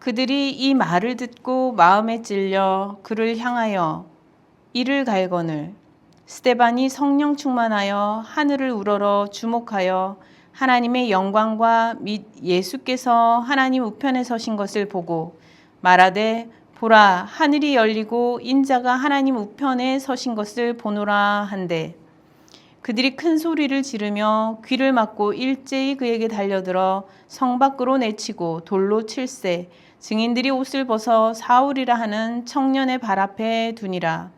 그들이 이 말을 듣고 마음에 찔려 그를 향하여 이를 갈거늘. 스테반이 성령 충만하여 하늘을 우러러 주목하여 하나님의 영광과 및 예수께서 하나님 우편에 서신 것을 보고 말하되 보라 하늘이 열리고 인자가 하나님 우편에 서신 것을 보노라 한데 그들이 큰 소리를 지르며 귀를 막고 일제히 그에게 달려들어 성 밖으로 내치고 돌로 칠세 증인들이 옷을 벗어 사울이라 하는 청년의 발 앞에 두니라.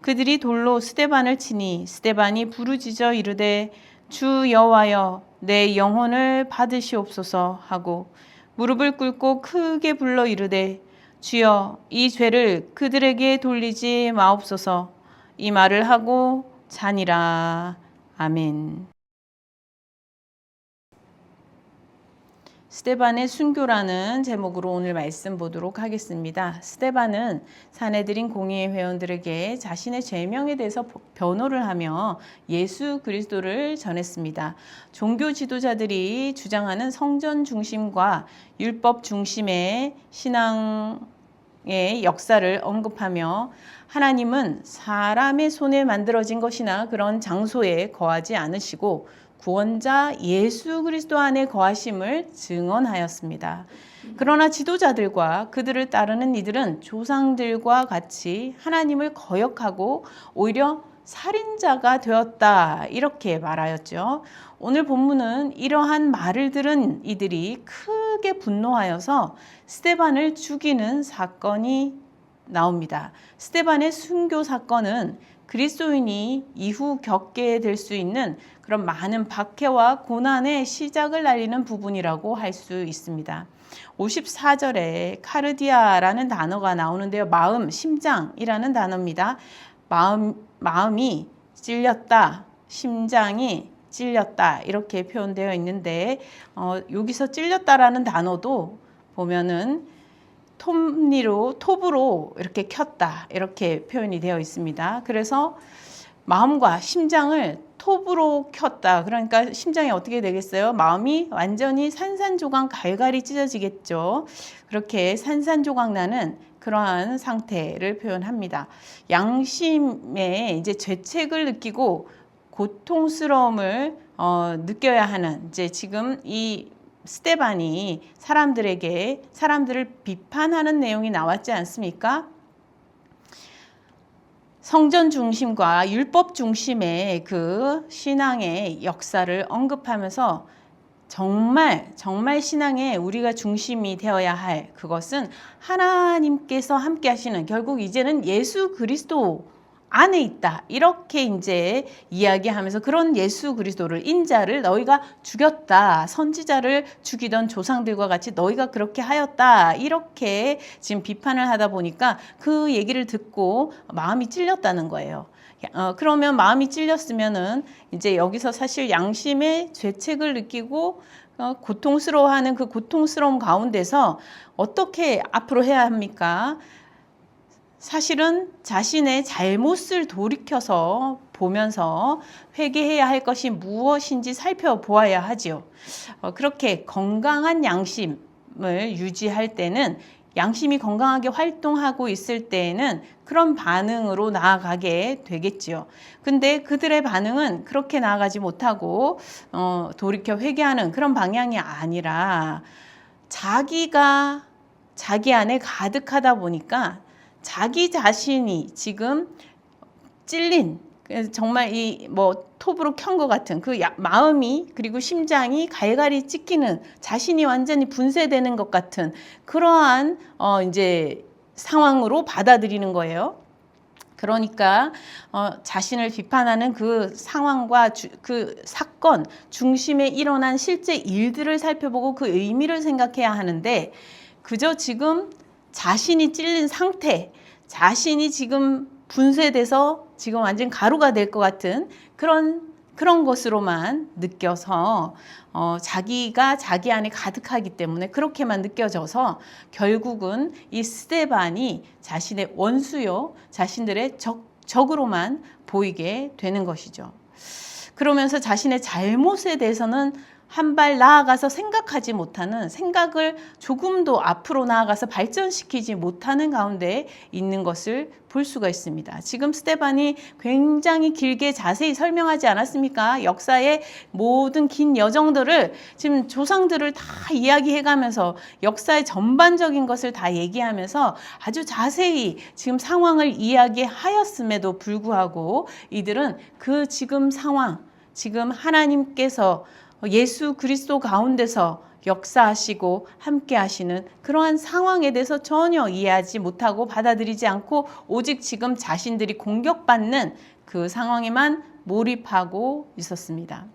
그들이 돌로 스테반을 치니 스테반이 부르짖어 이르되 주 여호와여 내 영혼을 받으시옵소서 하고 무릎을 꿇고 크게 불러 이르되 주여 이 죄를 그들에게 돌리지 마옵소서. 이 말을 하고 자니라. 아멘. 스테반의 순교라는 제목으로 오늘 말씀 보도록 하겠습니다. 스테반은 사내들인 공의회 회원들에게 자신의 죄명에 대해서 변호를 하며 예수 그리스도를 전했습니다. 종교 지도자들이 주장하는 성전 중심과 율법 중심의 신앙 의 역사를 언급하며 하나님은 사람의 손에 만들어진 것이나 그런 장소에 거하지 않으시고 구원자 예수 그리스도 안에 거하심을 증언하였습니다. 그러나 지도자들과 그들을 따르는 이들은 조상들과 같이 하나님을 거역하고 오히려 살인자가 되었다 이렇게 말하였죠. 오늘 본문은 이러한 말을 들은 이들이 크게 분노하여서 스테반을 죽이는 사건이 나옵니다. 스테반의 순교 사건은 그리스도인이 이후 겪게 될 수 있는 그런 많은 박해와 고난의 시작을 알리는 부분이라고 할 수 있습니다. 54절에 카르디아라는 단어가 나오는데요. 마음, 심장이라는 단어입니다. 마음, 마음이 찔렸다, 심장이 찔렸다 이렇게 표현되어 있는데 어, 여기서 찔렸다라는 단어도 보면은 톱니로 톱으로 이렇게 켰다 이렇게 표현이 되어 있습니다. 그래서 마음과 심장을 톱으로 켰다. 그러니까 심장이 어떻게 되겠어요? 마음이 완전히 산산조각 갈갈이 찢어지겠죠. 그렇게 산산조각 나는 그러한 상태를 표현합니다. 양심에 이제 죄책을 느끼고 고통스러움을 어, 느껴야 하는 이제 지금 이 스테반이 사람들에게 사람들을 비판하는 내용이 나왔지 않습니까? 성전 중심과 율법 중심의 그 신앙의 역사를 언급하면서 정말 정말 신앙에 우리가 중심이 되어야 할 그것은 하나님께서 함께 하시는 결국 이제는 예수 그리스도 안에 있다. 이렇게 이제 이야기하면서 그런 예수 그리스도를 인자를 너희가 죽였다. 선지자를 죽이던 조상들과 같이 너희가 그렇게 하였다. 이렇게 지금 비판을 하다 보니까 그 얘기를 듣고 마음이 찔렸다는 거예요. 어, 그러면 마음이 찔렸으면은 이제 여기서 사실 양심의 죄책을 느끼고 어, 고통스러워하는 그 고통스러움 가운데서 어떻게 앞으로 해야 합니까? 사실은 자신의 잘못을 돌이켜서 보면서 회개해야 할 것이 무엇인지 살펴보아야 하지요. 어, 그렇게 건강한 양심을 유지할 때는 양심이 건강하게 활동하고 있을 때에는 그런 반응으로 나아가게 되겠지요. 근데 그들의 반응은 그렇게 나아가지 못하고 어, 돌이켜 회개하는 그런 방향이 아니라 자기가 자기 안에 가득하다 보니까 자기 자신이 지금 찔린 정말 이 뭐 톱으로 켠 것 같은 그 마음이 그리고 심장이 갈갈이 찢기는 자신이 완전히 분쇄되는 것 같은 그러한 어 이제 상황으로 받아들이는 거예요. 그러니까 어, 자신을 비판하는 그 상황과 주, 그 사건 중심에 일어난 실제 일들을 살펴보고 그 의미를 생각해야 하는데 그저 지금 자신이 찔린 상태, 자신이 지금 분쇄돼서 지금 완전 가루가 될 것 같은 그런 그런 것으로만 느껴서 어, 자기가 자기 안에 가득하기 때문에 그렇게만 느껴져서 결국은 이 스테반이 자신의 원수요 자신들의 적, 적으로만 보이게 되는 것이죠. 그러면서 자신의 잘못에 대해서는 한 발 나아가서 생각하지 못하는 생각을 조금도 앞으로 나아가서 발전시키지 못하는 가운데 있는 것을 볼 수가 있습니다. 지금 스테반이 굉장히 길게 자세히 설명하지 않았습니까? 역사의 모든 긴 여정들을 지금 조상들을 다 이야기해 가면서 역사의 전반적인 것을 다 얘기하면서 아주 자세히 지금 상황을 이야기하였음에도 불구하고 이들은 그 지금 상황, 지금 하나님께서 예수 그리스도 가운데서 역사하시고 함께 하시는 그러한 상황에 대해서 전혀 이해하지 못하고 받아들이지 않고 오직 지금 자신들이 공격받는 그 상황에만 몰입하고 있었습니다.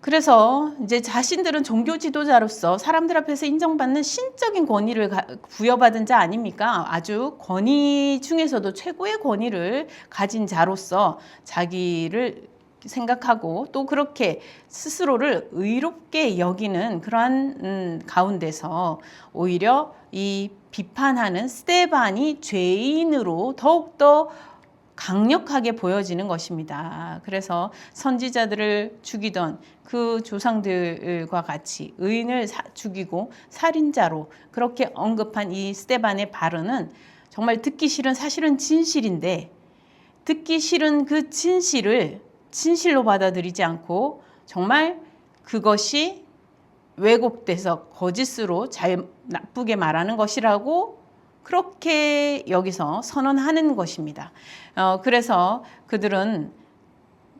그래서 이제 자신들은 종교 지도자로서 사람들 앞에서 인정받는 신적인 권위를 가- 부여받은 자 아닙니까? 아주 권위 중에서도 최고의 권위를 가진 자로서 자기를 생각하고 또 그렇게 스스로를 의롭게 여기는 그러한 음, 가운데서 오히려 이 비판하는 스테반이 죄인으로 더욱더 강력하게 보여지는 것입니다. 그래서 선지자들을 죽이던 그 조상들과 같이 의인을 사- 죽이고 살인자로 그렇게 언급한 이 스테반의 발언은 정말 듣기 싫은 사실은 진실인데 듣기 싫은 그 진실을 진실로 받아들이지 않고 정말 그것이 왜곡돼서 거짓으로 잘 나쁘게 말하는 것이라고 그렇게 여기서 선언하는 것입니다. 어, 그래서 그들은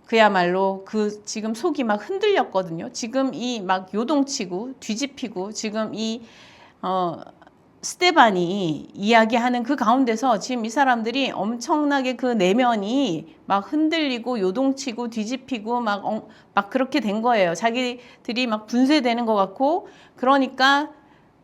그야말로 그 지금 속이 막 흔들렸거든요. 지금 이 막 요동치고 뒤집히고 지금 이 어, 스테반이 이야기하는 그 가운데서 지금 이 사람들이 엄청나게 그 내면이 막 흔들리고 요동치고 뒤집히고 막, 엉- 막 그렇게 된 거예요. 자기들이 막 분쇄되는 것 같고 그러니까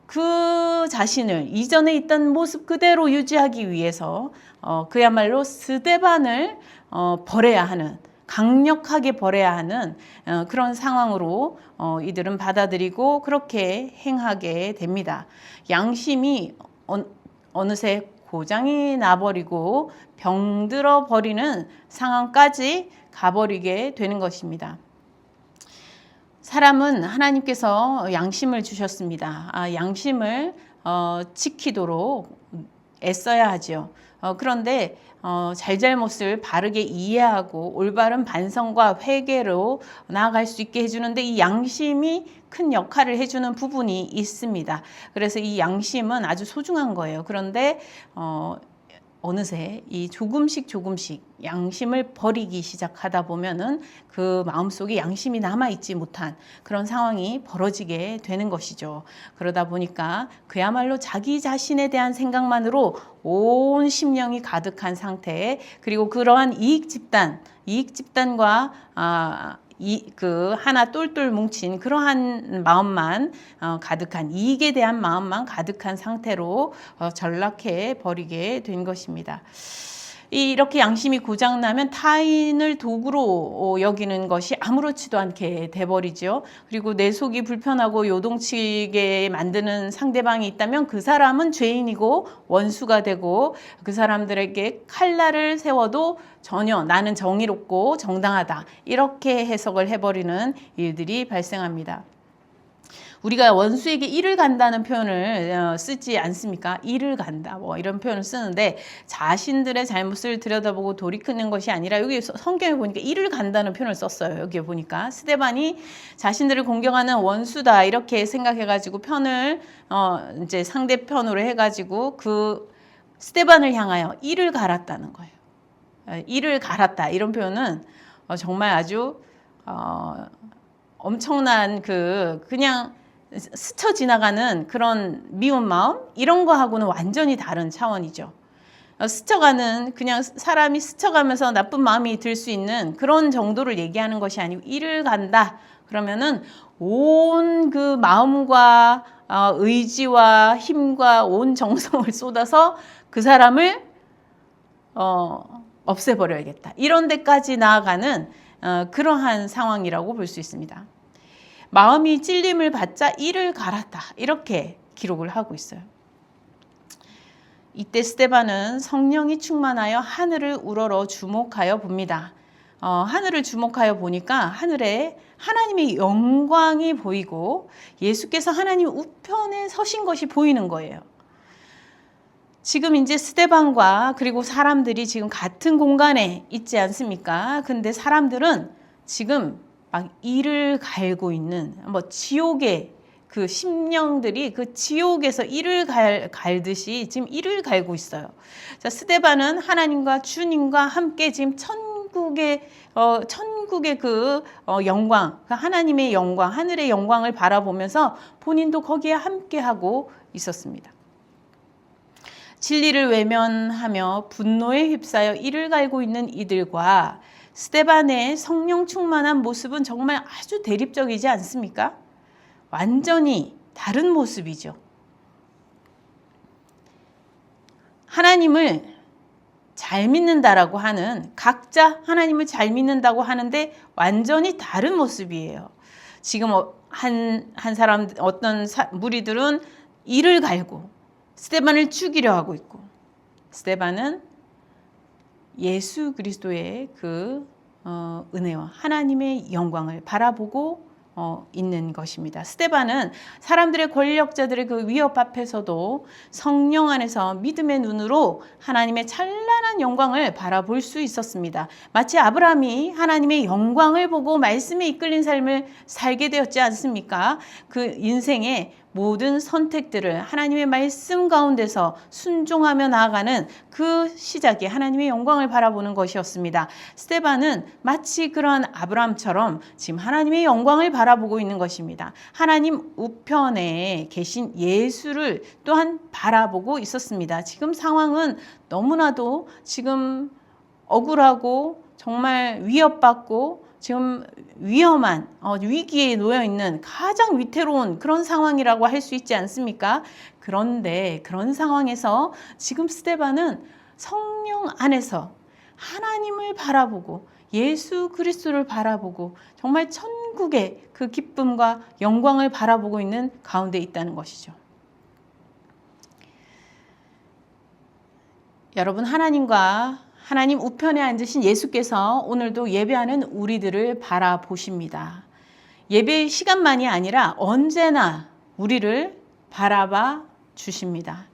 그 자신을 이전에 있던 모습 그대로 유지하기 위해서 어, 그야말로 스테반을 어, 벌해야 하는 강력하게 벌해야 하는 어, 그런 상황으로 어, 이들은 받아들이고 그렇게 행하게 됩니다. 양심이 어, 어느새 고장이 나버리고 병들어 버리는 상황까지 가버리게 되는 것입니다. 사람은 하나님께서 양심을 주셨습니다. 아, 양심을 어, 지키도록 애써야 하죠. 어, 그런데 어, 잘잘못을 바르게 이해하고 올바른 반성과 회개로 나아갈 수 있게 해주는데 이 양심이 큰 역할을 해주는 부분이 있습니다. 그래서 이 양심은 아주 소중한 거예요. 그런데 어, 어느새 이 조금씩 조금씩 양심을 버리기 시작하다 보면은 그 마음속에 양심이 남아 있지 못한 그런 상황이 벌어지게 되는 것이죠. 그러다 보니까 그야말로 자기 자신에 대한 생각만으로 온 심령이 가득한 상태에 그리고 그러한 이익 집단, 이익 집단과 아, 이 그 하나 똘똘 뭉친 그러한 마음만 어, 가득한 이익에 대한 마음만 가득한 상태로 어, 전락해 버리게 된 것입니다. 이- 이렇게 양심이 고장나면 타인을 도구로 어, 여기는 것이 아무렇지도 않게 돼버리죠. 그리고 내 속이 불편하고 요동치게 만드는 상대방이 있다면 그 사람은 죄인이고 원수가 되고 그 사람들에게 칼날을 세워도 전혀 나는 정의롭고 정당하다. 이렇게 해석을 해버리는 일들이 발생합니다. 우리가 원수에게 일을 간다는 표현을 어, 쓰지 않습니까? 일을 간다. 뭐 이런 표현을 쓰는데 자신들의 잘못을 들여다보고 돌이키는 것이 아니라 여기 서- 성경에 보니까 일을 간다는 표현을 썼어요. 여기 보니까 스데반이 자신들을 공격하는 원수다 이렇게 생각해가지고 편을 어 이제 상대편으로 해가지고 그 스데반을 향하여 일을 갈았다는 거예요. 어, 일을 갈았다 이런 표현은 어, 정말 아주 어, 엄청난 그 그냥 스쳐 지나가는 그런 미운 마음 이런 거하고는 완전히 다른 차원이죠. 어, 스쳐가는 그냥 사람이 스쳐가면서 나쁜 마음이 들 수 있는 그런 정도를 얘기하는 것이 아니고 일을 간다 그러면은 온 그 마음과 어, 의지와 힘과 온 정성을 쏟아서 그 사람을 어, 없애버려야겠다. 이런 데까지 나아가는 어, 그러한 상황이라고 볼 수 있습니다. 마음이 찔림을 받자 이를 갈았다. 이렇게 기록을 하고 있어요. 이때 스테반은 성령이 충만하여 하늘을 우러러 주목하여 봅니다. 어, 하늘을 주목하여 보니까 하늘에 하나님의 영광이 보이고 예수께서 하나님 우편에 서신 것이 보이는 거예요. 지금 이제 스테반과 그리고 사람들이 지금 같은 공간에 있지 않습니까? 근데 사람들은 지금 막 이를 갈고 있는 뭐 지옥의 그 심령들이 그 지옥에서 이를 갈, 갈듯이 지금 이를 갈고 있어요. 자, 스테반은 하나님과 주님과 함께 지금 천국의 어, 천국의 그 어, 영광, 그 하나님의 영광, 하늘의 영광을 바라보면서 본인도 거기에 함께하고 있었습니다. 진리를 외면하며 분노에 휩싸여 이를 갈고 있는 이들과 스테반의 성령 충만한 모습은 정말 아주 대립적이지 않습니까? 완전히 다른 모습이죠. 하나님을 잘 믿는다라고 하는 각자 하나님을 잘 믿는다고 하는데 완전히 다른 모습이에요. 지금 한, 한 사람, 어떤 사, 무리들은 이를 갈고 스테반을 죽이려 하고 있고 스테반은 예수 그리스도의 그 어, 은혜와 하나님의 영광을 바라보고 어, 있는 것입니다. 스테반은 사람들의 권력자들의 그 위협 앞에서도 성령 안에서 믿음의 눈으로 하나님의 찬란한 영광을 바라볼 수 있었습니다. 마치 아브라함이 하나님의 영광을 보고 말씀에 이끌린 삶을 살게 되었지 않습니까? 그 인생의 모든 선택들을 하나님의 말씀 가운데서 순종하며 나아가는 그 시작이 하나님의 영광을 바라보는 것이었습니다. 스테반은 마치 그러한 아브라함처럼 지금 하나님의 영광을 바라보고 있는 것입니다. 하나님 우편에 계신 예수를 또한 바라보고 있었습니다. 지금 상황은 너무나도 지금 억울하고 정말 위협받고 지금 위험한 어, 위기에 놓여 있는 가장 위태로운 그런 상황이라고 할 수 있지 않습니까? 그런데 그런 상황에서 지금 스테반은 성령 안에서 하나님을 바라보고 예수 그리스도를 바라보고 정말 천국의 그 기쁨과 영광을 바라보고 있는 가운데 있다는 것이죠. 여러분 하나님과 하나님 우편에 앉으신 예수께서 오늘도 예배하는 우리들을 바라보십니다. 예배 시간만이 아니라 언제나 우리를 바라봐 주십니다.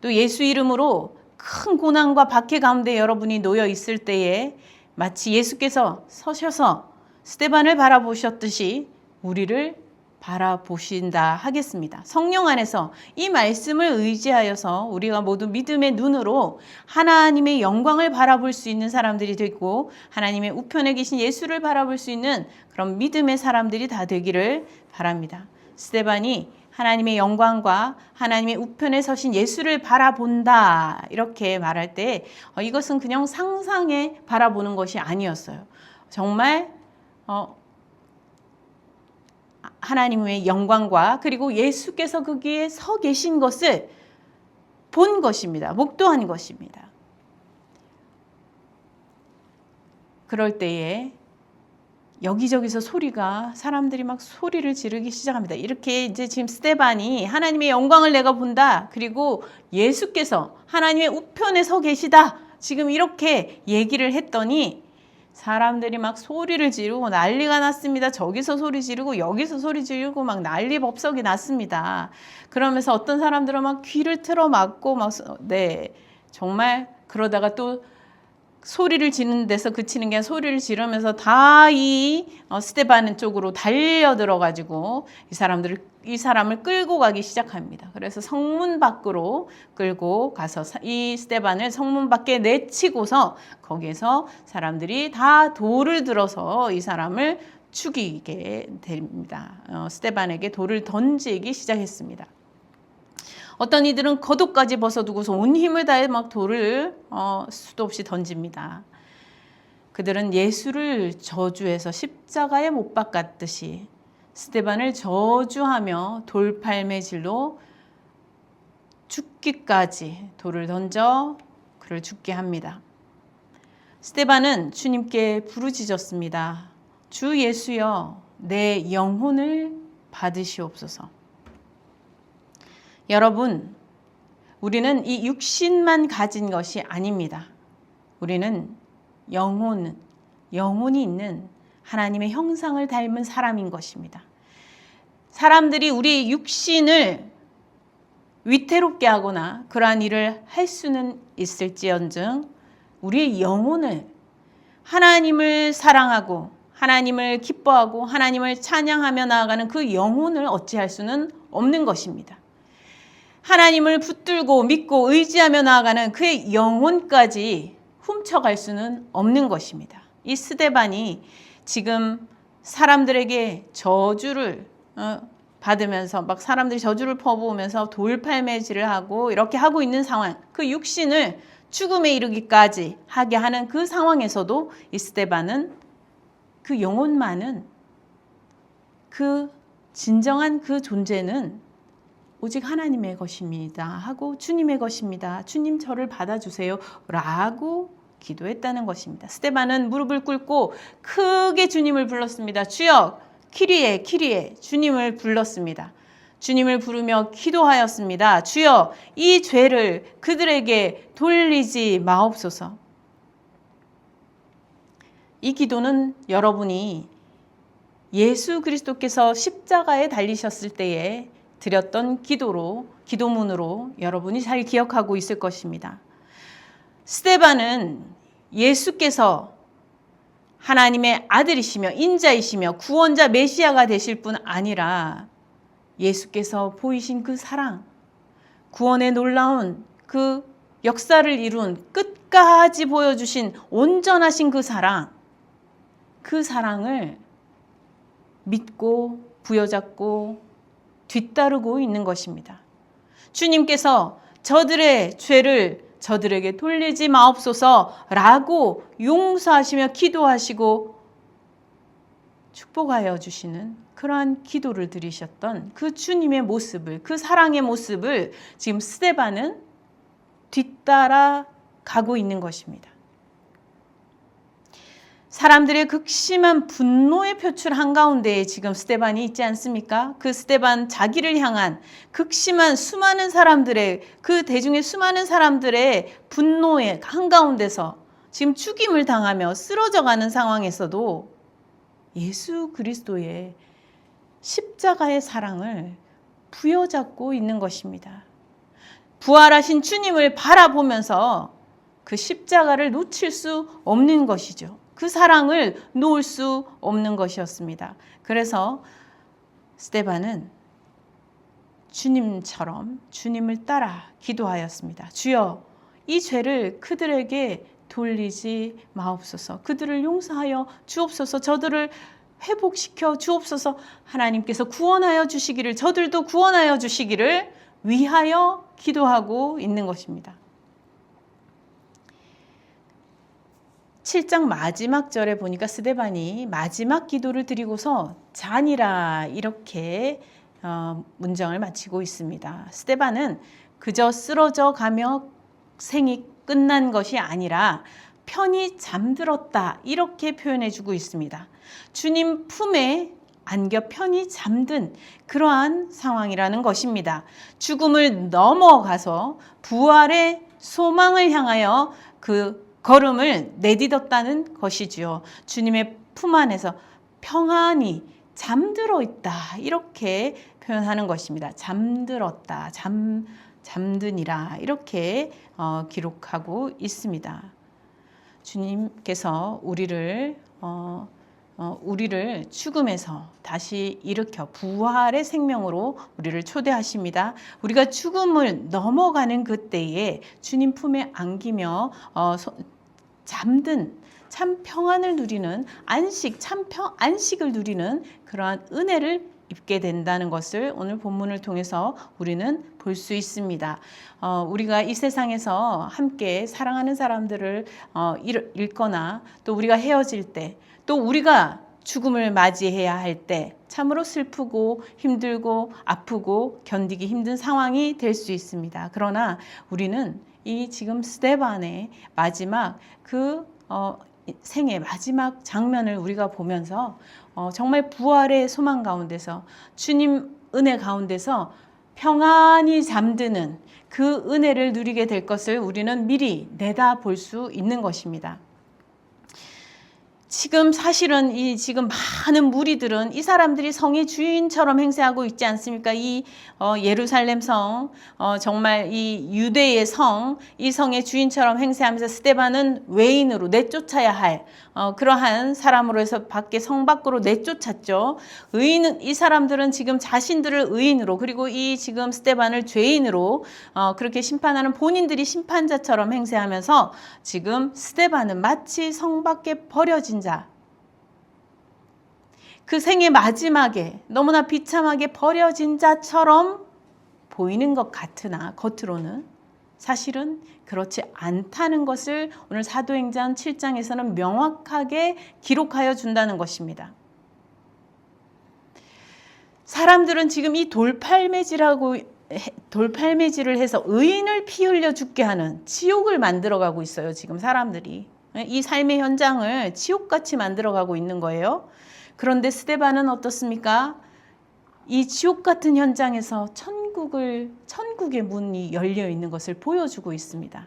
또 예수 이름으로 큰 고난과 박해 가운데 여러분이 놓여 있을 때에 마치 예수께서 서셔서 스테반을 바라보셨듯이 우리를 바라보신다 하겠습니다. 성령 안에서 이 말씀을 의지하여서 우리가 모두 믿음의 눈으로 하나님의 영광을 바라볼 수 있는 사람들이 되고 하나님의 우편에 계신 예수를 바라볼 수 있는 그런 믿음의 사람들이 다 되기를 바랍니다. 스테반이 하나님의 영광과 하나님의 우편에 서신 예수를 바라본다 이렇게 말할 때 어, 이것은 그냥 상상에 바라보는 것이 아니었어요. 정말 어, 하나님의 영광과 그리고 예수께서 거기에 서 계신 것을 본 것입니다. 목도한 것입니다. 그럴 때에 여기저기서 소리가 사람들이 막 소리를 지르기 시작합니다. 이렇게 이제 지금 스테반이 하나님의 영광을 내가 본다. 그리고 예수께서 하나님의 우편에 서 계시다. 지금 이렇게 얘기를 했더니 사람들이 막 소리를 지르고 난리가 났습니다. 저기서 소리 지르고 여기서 소리 지르고 막 난리 법석이 났습니다. 그러면서 어떤 사람들은 막 귀를 틀어 막고 막 네. 정말 그러다가 또 소리를 지는 데서 그치는 게 소리를 지르면서 다이 어, 스테반 쪽으로 달려들어 가지고 이 사람들을 이 사람을 끌고 가기 시작합니다. 그래서 성문 밖으로 끌고 가서 이 스테반을 성문 밖에 내치고서 거기에서 사람들이 다 돌을 들어서 이 사람을 죽이게 됩니다. 어, 스테반에게 돌을 던지기 시작했습니다. 어떤 이들은 겉옷까지 벗어두고서 온 힘을 다해 막 돌을 어, 수도 없이 던집니다. 그들은 예수를 저주해서 십자가에 못 박았듯이 스테반을 저주하며 돌팔매 질로 죽기까지 돌을 던져 그를 죽게 합니다. 스테반은 주님께 부르짖었습니다. 주 예수여, 내 영혼을 받으시옵소서. 여러분, 우리는 이 육신만 가진 것이 아닙니다. 우리는 영혼, 영혼이 있는 하나님의 형상을 닮은 사람인 것입니다. 사람들이 우리 육신을 위태롭게 하거나 그러한 일을 할 수는 있을지언정 우리의 영혼을 하나님을 사랑하고 하나님을 기뻐하고 하나님을 찬양하며 나아가는 그 영혼을 어찌할 수는 없는 것입니다. 하나님을 붙들고 믿고 의지하며 나아가는 그의 영혼까지 훔쳐갈 수는 없는 것입니다. 이 스데반이 지금 사람들에게 저주를 어, 받으면서 막 사람들이 저주를 퍼부으면서 돌팔매질을 하고 이렇게 하고 있는 상황, 그 육신을 죽음에 이르기까지 하게 하는 그 상황에서도 이 스데반은 그 영혼만은 그 진정한 그 존재는 오직 하나님의 것입니다 하고 주님의 것입니다. 주님 저를 받아주세요 라고 기도했다는 것입니다. 스테반은 무릎을 꿇고 크게 주님을 불렀습니다. 주여 키리에 키리에 주님을 불렀습니다. 주님을 부르며 기도하였습니다. 주여 이 죄를 그들에게 돌리지 마옵소서. 이 기도는 여러분이 예수 그리스도께서 십자가에 달리셨을 때에 드렸던 기도로 기도문으로 여러분이 잘 기억하고 있을 것입니다. 스테반은 예수께서 하나님의 아들이시며 인자이시며 구원자 메시아가 되실 뿐 아니라 예수께서 보이신 그 사랑, 구원의 놀라운 그 역사를 이룬 끝까지 보여주신 온전하신 그 사랑, 그 사랑을 믿고 부여잡고 뒤따르고 있는 것입니다. 주님께서 저들의 죄를 저들에게 돌리지 마옵소서라고 용서하시며 기도하시고 축복하여 주시는 그러한 기도를 드리셨던 그 주님의 모습을 그 사랑의 모습을 지금 스데반은 뒤따라 가고 있는 것입니다. 사람들의 극심한 분노의 표출 한가운데에 지금 스테반이 있지 않습니까? 그 스테반 자기를 향한 극심한 수많은 사람들의 그 대중의 수많은 사람들의 분노의 한가운데서 지금 죽임을 당하며 쓰러져 가는 상황에서도 예수 그리스도의 십자가의 사랑을 부여잡고 있는 것입니다. 부활하신 주님을 바라보면서 그 십자가를 놓칠 수 없는 것이죠. 그 사랑을 놓을 수 없는 것이었습니다. 그래서 스테반은 주님처럼 주님을 따라 기도하였습니다. 주여, 이 죄를 그들에게 돌리지 마옵소서. 그들을 용서하여 주옵소서. 저들을 회복시켜 주옵소서. 하나님께서 구원하여 주시기를, 저들도 구원하여 주시기를 위하여 기도하고 있는 것입니다. 7장 마지막 절에 보니까 스데반이 마지막 기도를 드리고서 잔이라 이렇게 어, 문장을 마치고 있습니다. 스데반은 그저 쓰러져 가며 생이 끝난 것이 아니라 편히 잠들었다 이렇게 표현해 주고 있습니다. 주님 품에 안겨 편히 잠든 그러한 상황이라는 것입니다. 죽음을 넘어가서 부활의 소망을 향하여 그 걸음을 내딛었다는 것이지요. 주님의 품 안에서 평안히 잠들어 있다. 이렇게 표현하는 것입니다. 잠들었다. 잠, 잠드니라. 이렇게 어, 기록하고 있습니다. 주님께서 우리를 어, 어, 우리를 죽음에서 다시 일으켜 부활의 생명으로 우리를 초대하십니다. 우리가 죽음을 넘어가는 그때에 주님 품에 안기며 어, 소, 잠든 참 평안을 누리는 안식, 참 평, 안식을 누리는 그러한 은혜를 입게 된다는 것을 오늘 본문을 통해서 우리는 볼 수 있습니다. 어, 우리가 이 세상에서 함께 사랑하는 사람들을 어, 잃거나 또 우리가 헤어질 때 또 우리가 죽음을 맞이해야 할 때 참으로 슬프고 힘들고 아프고 견디기 힘든 상황이 될 수 있습니다. 그러나 우리는 이 지금 스테반의 마지막 그 어, 생의 마지막 장면을 우리가 보면서 어, 정말 부활의 소망 가운데서 주님 은혜 가운데서 평안히 잠드는 그 은혜를 누리게 될 것을 우리는 미리 내다 볼 수 있는 것입니다. 지금 사실은 이 지금 많은 무리들은 이 사람들이 성의 주인처럼 행세하고 있지 않습니까? 이 어, 예루살렘 성, 어, 정말 이 유대의 성, 이 성의 주인처럼 행세하면서 스테반은 외인으로 내쫓아야 할 어, 그러한 사람으로 해서 밖에 성 밖으로 내쫓았죠. 의인 이 사람들은 지금 자신들을 의인으로 그리고 이 지금 스테반을 죄인으로 어, 그렇게 심판하는 본인들이 심판자처럼 행세하면서 지금 스테반은 마치 성 밖에 버려진 자. 그 생의 마지막에 너무나 비참하게 버려진 자처럼 보이는 것 같으나 겉으로는 사실은 그렇지 않다는 것을 오늘 사도행전 7장에서는 명확하게 기록하여 준다는 것입니다. 사람들은 지금 이 돌팔매질하고 돌팔매질을 해서 의인을 피 흘려 죽게 하는 지옥을 만들어 가고 있어요. 지금 사람들이 이 삶의 현장을 지옥같이 만들어 가고 있는 거예요. 그런데 스테반은 어떻습니까? 이 지옥 같은 현장에서 천 국을 천국의 문이 열려 있는 것을 보여주고 있습니다.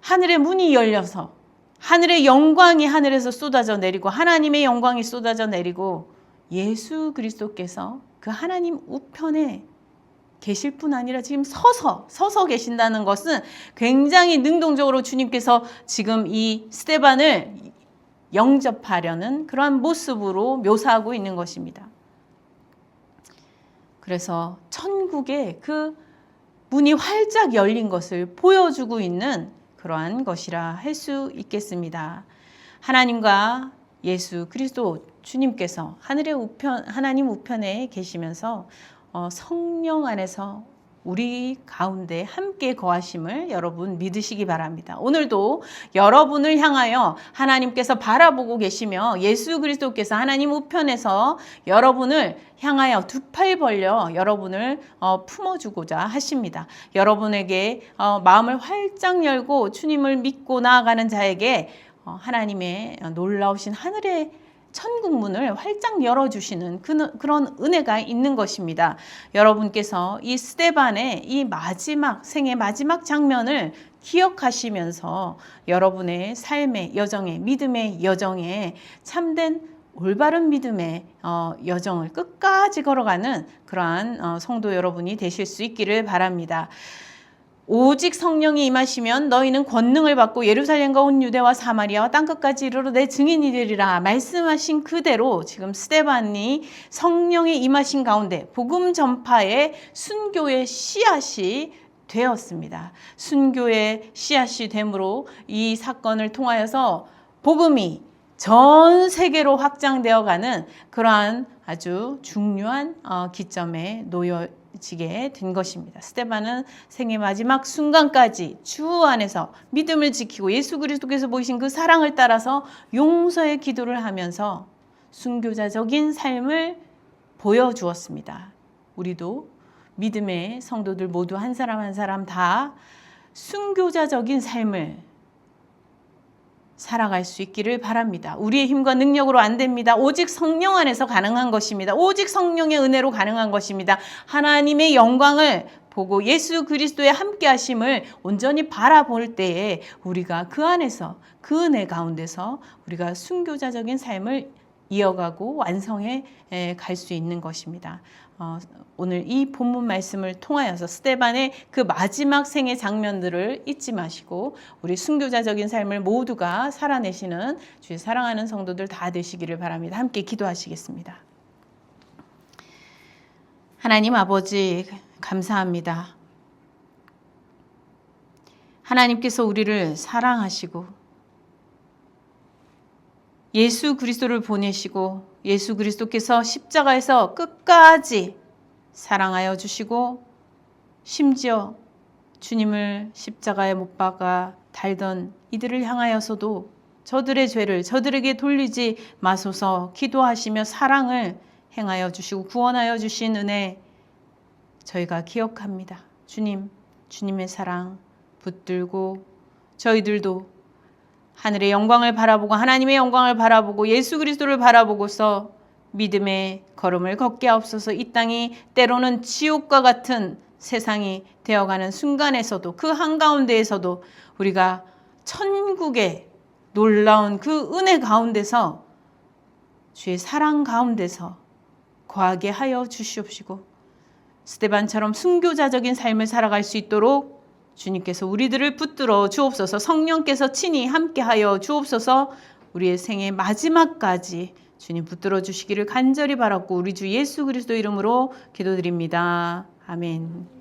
하늘의 문이 열려서 하늘의 영광이 하늘에서 쏟아져 내리고 하나님의 영광이 쏟아져 내리고 예수 그리스도께서 그 하나님 우편에 계실 뿐 아니라 지금 서서 서서 계신다는 것은 굉장히 능동적으로 주님께서 지금 이 스테반을 영접하려는 그러한 모습으로 묘사하고 있는 것입니다. 그래서 천국의 그 문이 활짝 열린 것을 보여주고 있는 그러한 것이라 할 수 있겠습니다. 하나님과 예수 그리스도 주님께서 하늘의 우편 하나님 우편에 계시면서 어, 성령 안에서 우리 가운데 함께 거하심을 여러분 믿으시기 바랍니다. 오늘도 여러분을 향하여 하나님께서 바라보고 계시며 예수 그리스도께서 하나님 우편에서 여러분을 향하여 두 팔 벌려 여러분을 어, 품어주고자 하십니다. 여러분에게 어, 마음을 활짝 열고 주님을 믿고 나아가는 자에게 어, 하나님의 놀라우신 하늘의 천국문을 활짝 열어주시는 그, 그런 은혜가 있는 것입니다. 여러분께서 이 스테반의 이 마지막 생의 마지막 장면을 기억하시면서 여러분의 삶의 여정에 믿음의 여정에 참된 올바른 믿음의 어, 여정을 끝까지 걸어가는 그러한 어, 성도 여러분이 되실 수 있기를 바랍니다. 오직 성령이 임하시면 너희는 권능을 받고 예루살렘과 온 유대와 사마리아와 땅끝까지 이르러 내 증인이 되리라 말씀하신 그대로 지금 스테반이 성령의 임하신 가운데 복음 전파의 순교의 씨앗이 되었습니다. 순교의 씨앗이 되므로 이 사건을 통하여서 복음이 전 세계로 확장되어 가는 그러한 아주 중요한 어, 기점에 놓여 지게 된 것입니다. 스테반은 생의 마지막 순간까지 주 안에서 믿음을 지키고 예수 그리스도께서 보이신 그 사랑을 따라서 용서의 기도를 하면서 순교자적인 삶을 보여주었습니다. 우리도 믿음의 성도들 모두 한 사람 한 사람 다 순교자적인 삶을 살아갈 수 있기를 바랍니다. 우리의 힘과 능력으로 안 됩니다. 오직 성령 안에서 가능한 것입니다. 오직 성령의 은혜로 가능한 것입니다. 하나님의 영광을 보고 예수 그리스도의 함께 하심을 온전히 바라볼 때에 우리가 그 안에서 그 은혜 가운데서 우리가 순교자적인 삶을 이어가고 완성해 갈 수 있는 것입니다. 어, 오늘 이 본문 말씀을 통하여서 스테반의 그 마지막 생의 장면들을 잊지 마시고 우리 순교자적인 삶을 모두가 살아내시는 주의 사랑하는 성도들 다 되시기를 바랍니다. 함께 기도하시겠습니다. 하나님 아버지 감사합니다. 하나님께서 우리를 사랑하시고 예수 그리스도를 보내시고 예수 그리스도께서 십자가에서 끝까지 사랑하여 주시고 심지어 주님을 십자가에 못 박아 달던 이들을 향하여서도 저들의 죄를 저들에게 돌리지 마소서 기도하시며 사랑을 행하여 주시고 구원하여 주신 은혜 저희가 기억합니다. 주님, 주님의 사랑 붙들고 저희들도 하늘의 영광을 바라보고 하나님의 영광을 바라보고 예수 그리스도를 바라보고서 믿음의 걸음을 걷게 하옵소서. 이 땅이 때로는 지옥과 같은 세상이 되어가는 순간에서도 그 한가운데에서도 우리가 천국의 놀라운 그 은혜 가운데서 주의 사랑 가운데서 거하게 하여 주시옵시고 스테반처럼 순교자적인 삶을 살아갈 수 있도록 주님께서 우리들을 붙들어 주옵소서 성령께서 친히 함께하여 주옵소서 우리의 생의 마지막까지 주님 붙들어 주시기를 간절히 바랐고 우리 주 예수 그리스도 이름으로 기도드립니다. 아멘.